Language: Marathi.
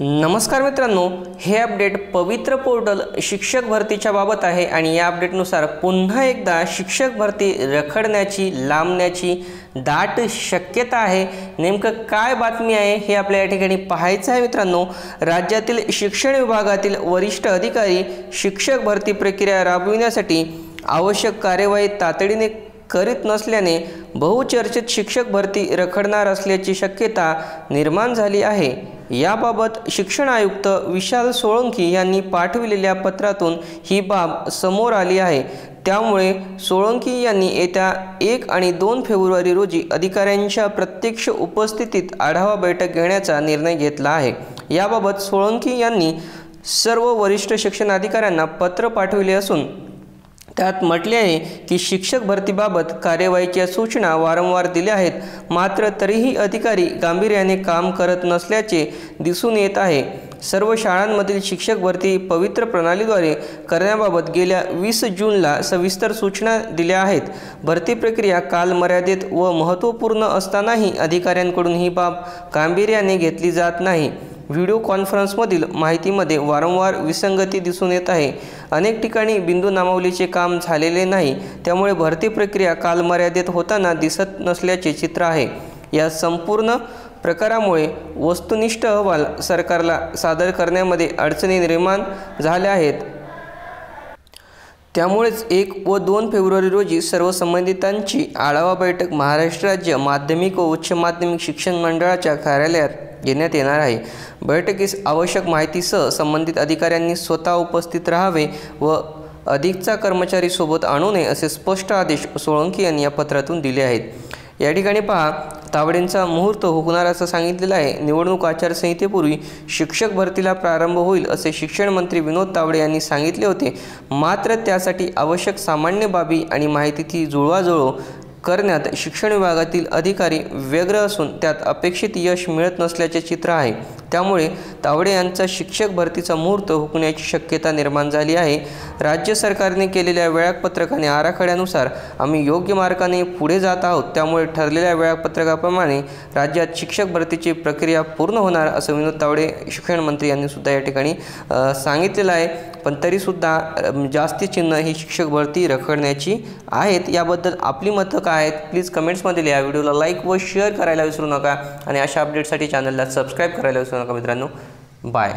नमस्कार मित्रांनो हे अपडेट पवित्र पोर्टल शिक्षक भरतीच्या बाबत आहे आणि या अपडेटनुसार पुन्हा एकदा शिक्षक भरती रखडण्याची लांबण्याची दाट शक्यता आहे. नेमकं काय बातमी आहे हे आपल्या या ठिकाणी पाहायचं आहे मित्रांनो. राज्यातील शिक्षण विभागातील वरिष्ठ अधिकारी शिक्षक भरती प्रक्रिया राबविण्यासाठी आवश्यक कार्यवाही तातडीने करीत नसल्याने बहुचर्चित शिक्षक भरती रखडणार असल्याची शक्यता निर्माण झाली आहे. याबाबत शिक्षण आयुक्त विशाल सोळंकी यांनी पाठविलेल्या पत्रातून ही बाब समोर आली आहे. त्यामुळे सोळंकी यांनी येत्या एक आणि दोन फेब्रुवारी रोजी अधिकाऱ्यांच्या प्रत्यक्ष उपस्थितीत आढावा बैठक घेण्याचा निर्णय घेतला आहे. याबाबत सोळंकी यांनी सर्व वरिष्ठ शिक्षण अधिकाऱ्यांना पत्र पाठविले असून त्यात म्हटले आहे की शिक्षक भरतीबाबत कार्यवाहीच्या सूचना वारंवार दिल्या आहेत. मात्र तरीही अधिकारी गांभीर्याने काम करत नसल्याचे दिसून येत आहे. सर्व शाळांमधील शिक्षक भरती पवित्र प्रणालीद्वारे करण्याबाबत गेल्या वीस जूनला सविस्तर सूचना दिल्या आहेत. भरती प्रक्रिया कालमर्यादेत व महत्त्वपूर्ण असतानाही अधिकाऱ्यांकडून ही बाब गांभीर्याने घेतली जात नाही. व्हिडिओ कॉन्फरन्समधील माहितीमध्ये वारंवार विसंगती दिसून येत आहे. अनेक ठिकाणी बिंदू नामावलीचे काम झालेले नाही त्यामुळे भरती प्रक्रिया कालमर्यादेत होताना दिसत नसल्याचे चित्र आहे. या संपूर्ण प्रकारामुळे वस्तुनिष्ठ अहवाल सरकारला सादर करण्यामध्ये अडचणी निर्माण झाल्या आहेत. त्यामुळेच एक व दोन फेब्रुवारी रोजी सर्व संबंधितांची आढावा बैठक महाराष्ट्र राज्य माध्यमिक व उच्च माध्यमिक शिक्षण मंडळाच्या कार्यालयात घेण्यात येणार आहे. बैठकीस आवश्यक माहितीसह संबंधित अधिकाऱ्यांनी स्वतः उपस्थित राहावे व अधिकचा कर्मचारी सोबत आणू नये असे स्पष्ट आदेश सोळंकी यांनी या पत्रातून दिले आहेत. या ठिकाणी पहा तावडेंचा मुहूर्त हुकणार असं सांगितलेलं आहे. निवडणूक आचारसंहितेपूर्वी शिक्षक भरतीला प्रारंभ होईल असे शिक्षण मंत्री विनोद तावडे यांनी सांगितले होते. मात्र त्यासाठी आवश्यक सामान्य बाबी आणि माहितीची जुळवाजुळव करण्यात शिक्षण विभागातील अधिकारी व्यग्र असून त्यात अपेक्षित यश मिळत नसल्याचे चित्र आहे. त्यामुळे तावडे यांचा शिक्षक भरतीचा मुहूर्त हुकण्याची शक्यता निर्माण झाली आहे. राज्य सरकारने केलेल्या वेळापत्रक आणि आराखड्यानुसार आम्ही योग्य मार्गाने पुढे जात आहोत. त्यामुळे ठरलेल्या वेळापत्रकाप्रमाणे राज्यात शिक्षक भरतीची प्रक्रिया पूर्ण होणार असं विनोद तावडे शिक्षण मंत्री यांनी सुद्धा या ठिकाणी सांगितलेलं आहे. पण तरीसुद्धा जास्ती चिन्ह ही शिक्षक भरती रखडण्याची आहेत. याबद्दल आपली मतं काय आहेत प्लीज कमेंट्समध्ये लिहा. व्हिडिओला लाईक व शेअर करायला विसरू नका. आणि अशा अपडेटसाठी चॅनलला सबस्क्राईब करायला विसरू नका मित्रांनो. बाय